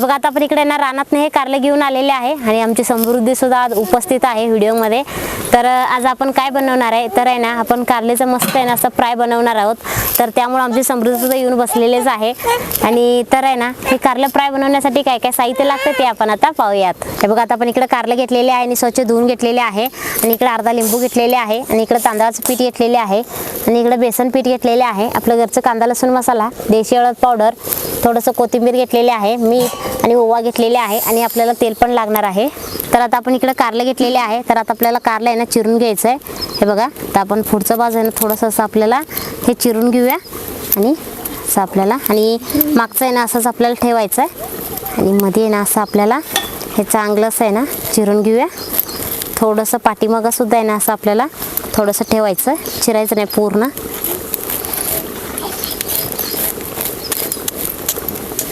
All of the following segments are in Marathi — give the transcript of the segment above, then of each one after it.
बघा आता आपण इकडे ना रानात हे कारले घेऊन आलेले आहे आणि आमची समृद्धी सुद्धा आज उपस्थित आहे व्हिडिओमध्ये. तर आज आपण काय बनवणार आहे? तर आहे ना आपण कारलेचं मस्त आहे ना असं फ्राय बनवणार आहोत. तर त्यामुळे आमची समृद्धी सुद्धा येऊन बसलेलेच आहे. आणि तर आहे ना हे कारलं फ्राय बनवण्यासाठी काय काय साहित्य लागतं ते आपण आता पाहूयात. हे बघा आता आपण इकडे कारलं घेतलेले आहे आणि स्वच्छ धुवून घेतलेले आहे. आणि इकडे अर्धा लिंबू घेतलेले आहे. आणि इकडे तांदळाचं पीठ घेतलेले आहे. आणि इकडे बेसन पीठ घेतलेले आहे. आपलं घरचं कांदा लसूण मसाला देशी हळद पावडर थोडंसं कोथिंबीर घेतलेले आहे मीठ आणि ओवा घेतलेले आहे आणि आपल्याला तेल पण लागणार आहे. तर आता आपण इकडे कारले घेतलेले आहे. तर आता आपल्याला कारलं आहे ना चिरून घ्यायचं आहे हे बघा तर आपण पुढचं बाजू आहे ना थोडंसं असं आपल्याला हे चिरून घेऊया. आणि असं आपल्याला आणि मागचं आहे ना असंच आपल्याला ठेवायचं आहे आणि मध्ये आहे ना असं आपल्याला हे चांगलंच आहे ना चिरून घेऊया. थोडंसं पाठीमागंसुद्धा आहे ना असं आपल्याला थोडंसं ठेवायचं चिरायचं नाही पूर्ण.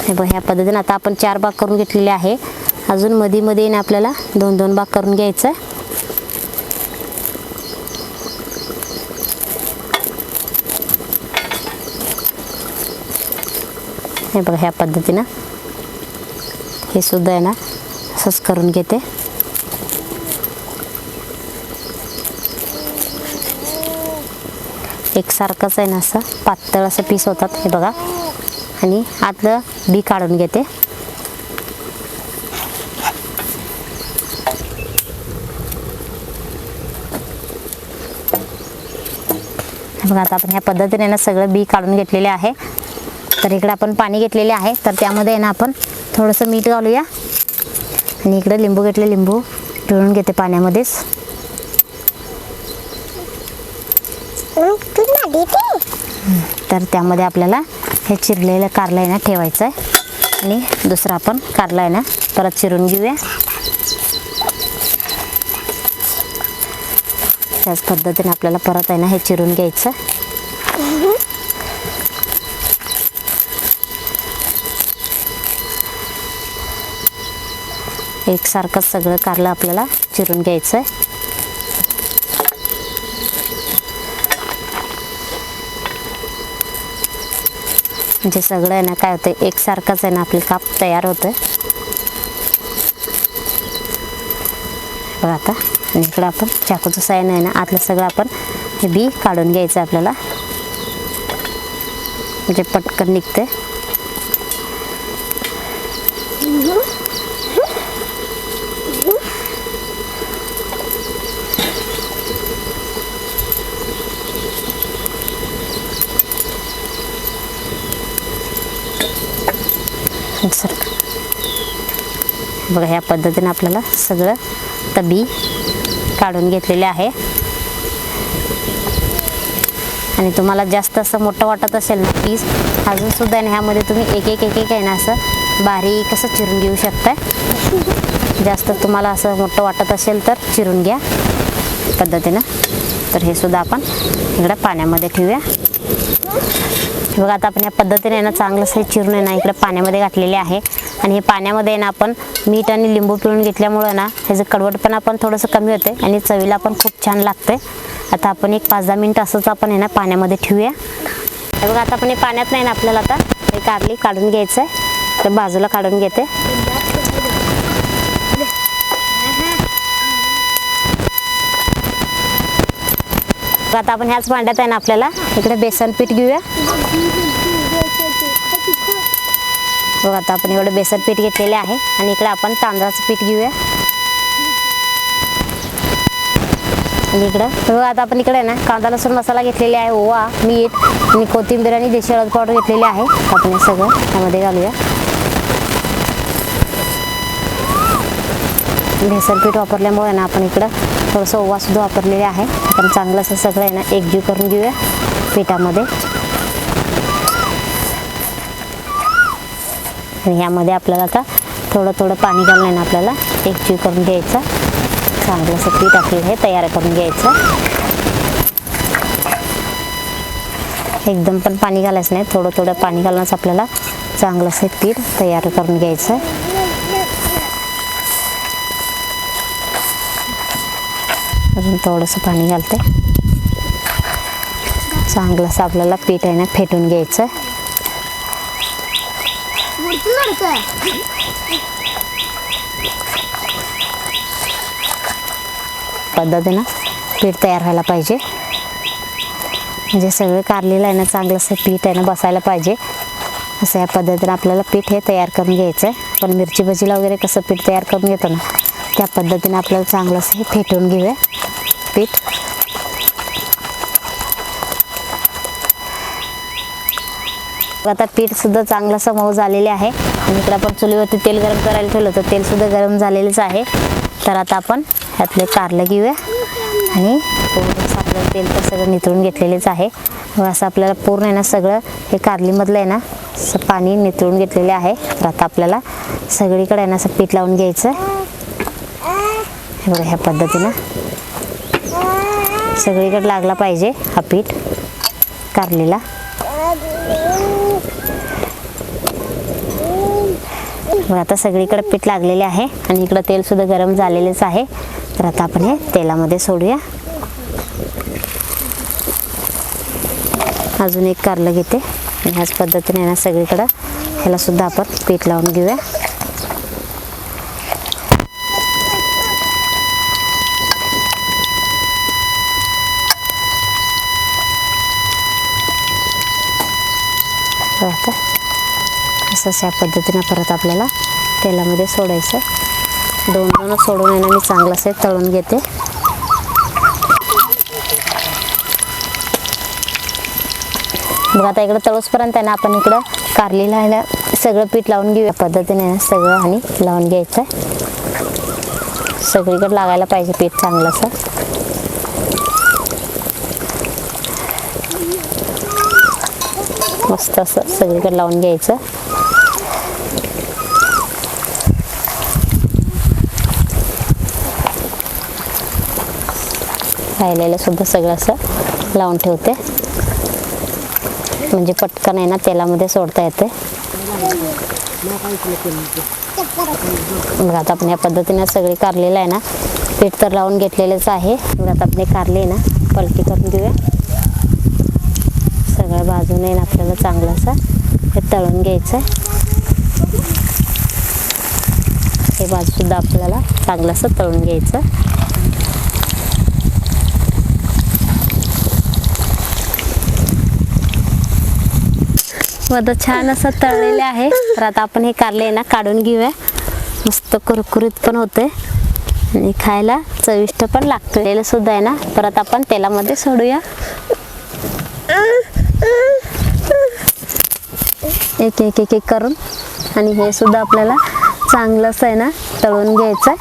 हे बघ ह्या पद्धतीने आता आपण चार भाग करून घेतलेले आहे. अजून मध्ये मध्ये ना आपल्याला दोन दोन भाग करून घ्यायचं. आहे हे बघा ह्या पद्धतीनं हे सुद्धा आहे ना असंच करून घेते. एकसारखंच आहे ना असं पातळ असं पीस होतात हे बघा. आणि आतलं बी काढून घेते. बघा आता आपण ह्या पद्धतीने ना सगळं बी काढून घेतलेले आहे. तर इकडे आपण पाणी घेतलेले आहे. तर त्यामध्ये ना आपण थोडंसं मीठ घालूया. आणि इकडे लिंबू घेतले लिंबू पिळून घेते पाण्यामध्येच. तर त्यामध्ये आपल्याला हे चिरलेलं कारलं आहे ना ठेवायचं आहे. आणि दुसरं आपण कारला आहे ना परत चिरून घेऊया. त्याच पद्धतीने आपल्याला परत आहे ना हे चिरून घ्यायचं. एकसारखंच सगळं कारलं आपल्याला चिरून घ्यायचं आहे. म्हणजे सगळं आहे ना काय होतं एकसारखंच आहे ना आपलं काप तयार होतं बघा आता इकडं आपण चाकूचं सायन आहे ना आतलं सगळं आपण हे बी काढून घ्यायचं आपल्याला. म्हणजे पटकन निघतं सर बघा ह्या पद्धतीने आपल्याला सगळं तबी काढून घेतलेले आहे. आणि तुम्हाला जास्त असं मोठं वाटत असेल ना पीस अजून सुद्धा आहे ना ह्यामध्ये तुम्ही एक एक एक एक आहे ना असं बारीक असं चिरून घेऊ शकताय? जास्त तुम्हाला असं मोठं वाटत असेल तर चिरून घ्या पद्धतीनं. तर हे सुद्धा आपण इकडं पाण्यामध्ये ठेवूया. बघा आता आपण या पद्धतीने आहे ना चांगलं असं चिरून आहे ना इकडे पाण्यामध्ये घातलेले आहे. आणि हे पाण्यामध्ये आहे ना आपण मीठ आणि लिंबू पिळून घेतल्यामुळं ना ह्याचं कडवटपणा पण थोडंसं कमी होते आणि चवीला पण खूप छान लागते आता आपण एक पाच दहा मिनटं असंच आपण आहे ना पाण्यामध्ये ठेवूया. बघा आता आपण हे पाण्यात नाही ना आपल्याला आता हे कारली काढून घ्यायचं आहे तर बाजूला काढून घेते. आता आपण ह्याच भांड्यात आहे ना आपल्याला. इकडे बेसन पीठ घेऊया. बघा आता आपण एवढं बेसन पीठ घेतलेले आहे. आणि इकडे आपण तांदळाचं पीठ घेऊया. आणि इकडं बघा आता आपण इकडे ना कांदा लसूण मसाला घेतलेले आहे ओवा मीठ आणि कोथिंबीर आणि देशी हळद पावडर घेतलेले आहे. आपण हे सगळं त्यामध्ये घालूया. बेसन पीठ वापरल्यामुळे ना आपण इकडं थोडंसं ओवा सुद्धा वापरलेले आहे. आपण चांगलं असं सगळं आहे ना एकजीव करून घेऊया पिठामध्ये. आणि ह्यामध्ये आपल्याला आता थोडं थोडं पाणी घालून आहे ना आपल्याला एकजीव करून घ्यायचं. चांगलं असं पीठ आपल्याला हे तयार करून घ्यायचं. एकदम पण पाणी घालायचं नाही थोडं थोडं पाणी घालूनच आपल्याला चांगलं असं पीठ तयार करून घ्यायचं. अजून थोडंसं पाणी घालते. चांगलं असं आपल्याला पीठ आहे ना फेटून घ्यायचं. पद्धतीनं पीठ तयार व्हायला पाहिजे. म्हणजे सगळे कारलेलं आहे ना चांगलं असं पीठ आहे ना बसायला पाहिजे. असं या पद्धतीनं आपल्याला पीठ हे तयार करून घ्यायचं आहे पण मिरची भजीला वगैरे कसं पीठ तयार करून घेतो ना त्या पद्धतीने आपल्याला चांगलं असं हे फेटून घेऊया. पीठ आता पीठ सुद्धा चांगलं मऊ झालेले आहे. आणि इकडे आपण चुलीवरती तेल गरम करायला ठेवलं तर तेल सुद्धा गरम झालेलंच आहे. तर आता आपण ह्यातले कारलं घेऊया. आणि आपलं तेल तर सगळं नितळून घेतलेलेच आहे. व असं आपल्याला पूर्ण आहे ना सगळं हे कारलीमधलं आहे ना असं पाणी नितळून घेतलेले आहे. तर आता आपल्याला सगळीकडे आहे ना असं पीठ लावून घ्यायचं. बघा ह्या पद्धतीनं. सगळीकडे लागला पाहिजे हा पीठ कारलीला. आता सगळीकडे पीठ लागलेले आहे आणि इकडं तेल सुद्धा गरम झालेलेच आहे. तर आता आपण हे तेलामध्ये सोडूया. अजून एक कारलं घेते. आणि ह्याच पद्धतीने ना सगळीकडं ह्याला सुद्धा आपण पीठ लावून घेऊया. बघ असं असंच या पद्धतीनं परत आपल्याला तेलामध्ये सोडायचं. दोन दोन सोडून येणं मी चांगलं असं तळून घेते. मग आता इकडं तळूसपर्यंत आहे ना आपण इकडं कारली लावायला सगळं पीठ लावून घेऊया. पद्धतीने ना सगळं आणि लावून घ्यायचं सगळीकडे लागायला पाहिजे पीठ चांगलं असं. मस्त असं सगळीकडे लावून घ्यायचं. राहिलेलं सुद्धा सगळं असं लावून ठेवते. म्हणजे पटकन आहे ना तेलामध्ये सोडता येते. मग आता आपण या पद्धतीने सगळी कारलेलं आहे ना पीठ तर लावून घेतलेलंच आहे. मग आता आपण कारले आहे ना पलटी करून देऊया. सगळ्या बाजूने ना आपल्याला चांगलासा हे तळून घ्यायचं आहे. हे बाजूसुद्धा आपल्याला चांगलं असं तळून घ्यायचं मग आता छान असं तळलेले आहे. तर आता आपण हे कारले ना काढून घेऊया. मस्त कुरकुरीत पण होते आणि खायला चविष्ट पण लागतं. सुद्धा आहे ना. परत आपण तेलामध्ये सोडूया. एक एक एक एक करून. आणि हे सुद्धा आपल्याला चांगलंच आहे ना तळून घ्यायचं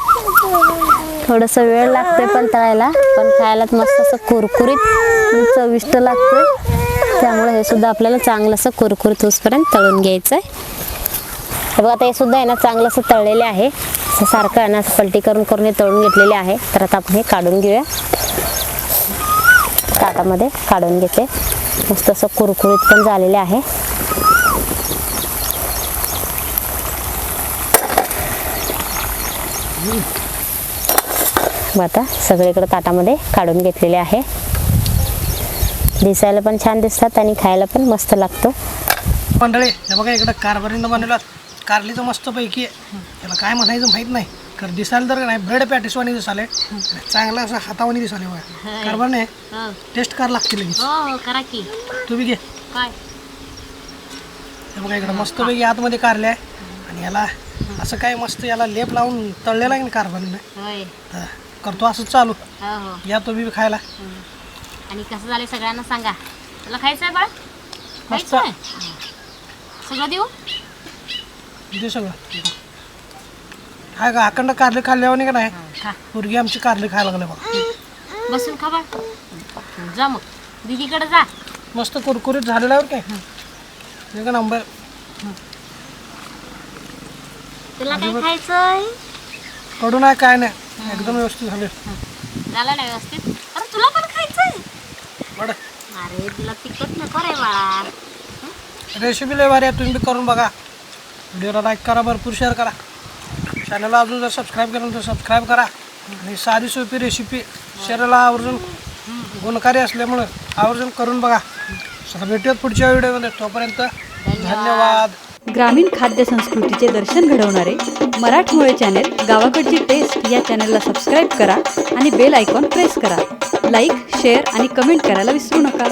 थोडंसं वेळ लागते पण तळायला पण खायला मस्त असं कुरकुरीत चविष्ट लागतं त्यामुळे हे सुद्धा आपल्याला चांगलं असं कुरकुरीत होसपर्यंत तळून घ्यायचं आहे बघा आता हे सुद्धा आहे ना चांगलं असं तळलेले आहे. सारखं आहे ना पलटी करून करून हे तळून घेतलेले आहे. तर आता आपण हे काढून घेऊया. ताटामध्ये काढून घेते. मस्त असं कुरकुरीत पण झालेले आहे. मग आता सगळीकडे ताटामध्ये काढून घेतलेले आहे. दिसायला पण छान दिसतात आणि खायला पण मस्त लागतो. मंडळी हे बघा इकडं कारभारीनं बनवलं. तर मस्त पैकी त्याला काय म्हणायचं माहीत नाही. कारण दिसायला तर नाही ब्रेड पॅटिसवानी दिसाले चांगला असं हातावानी दिसाले बघा. कारभारने टेस्ट कर लागते लगेच. हो करा की. तू बी घे. काय? हे बघा इकडं मस्त पैकी आतमध्ये कारले आहे आणि याला असं काय मस्त याला लेप लावून तळलेला आहे ना होय. तर करतो असंच चालू. हो हो. या तुम्ही बी खायला. आणि कसं झालं सगळ्यांना सांगा. तुला खायचं आहे बाळा? मस्त. खायचं आहे? सगळं देऊ? दे सगळं. काय का? अखंड कारले खाल्ल्यावर नाही का नाही? खा. पोरगी आमची कारले खायला लागले बघा. बसून खा जा मग. दीदीकडे जा. मस्त कुरकुरीत झालेल्यावर काय एक नंबर. तुला काय खायचंय? कडू नाही काय नाही. एकदम व्यवस्थित झाले. झालं ना व्यवस्थित? अरे तुला पण खायचंय? बरं अरे तुला तिखट नको रे बाळा रेसिपी लय भारी आहे तुम्ही बी करून बघा. व्हिडिओला लाईक करा भरपूर शेअर करा. चॅनलला अजून जर सबस्क्राईब केलं तर सबस्क्राईब करा. आणि साधी सोपी रेसिपी शरीराला आवर्जून गुणकारी असल्यामुळं आवर्जून करून बघा. भेटूयात पुढच्या व्हिडिओमध्ये. तोपर्यंत धन्यवाद. ग्रामीण खाद्य संस्कृतीचे दर्शन घडवणारे मराठमोळे चॅनेल गावाकडची टेस्ट या चॅनलला सबस्क्राईब करा आणि बेल आयकॉन प्रेस करा. लाईक शेअर आणि कमेंट करायला विसरू नका.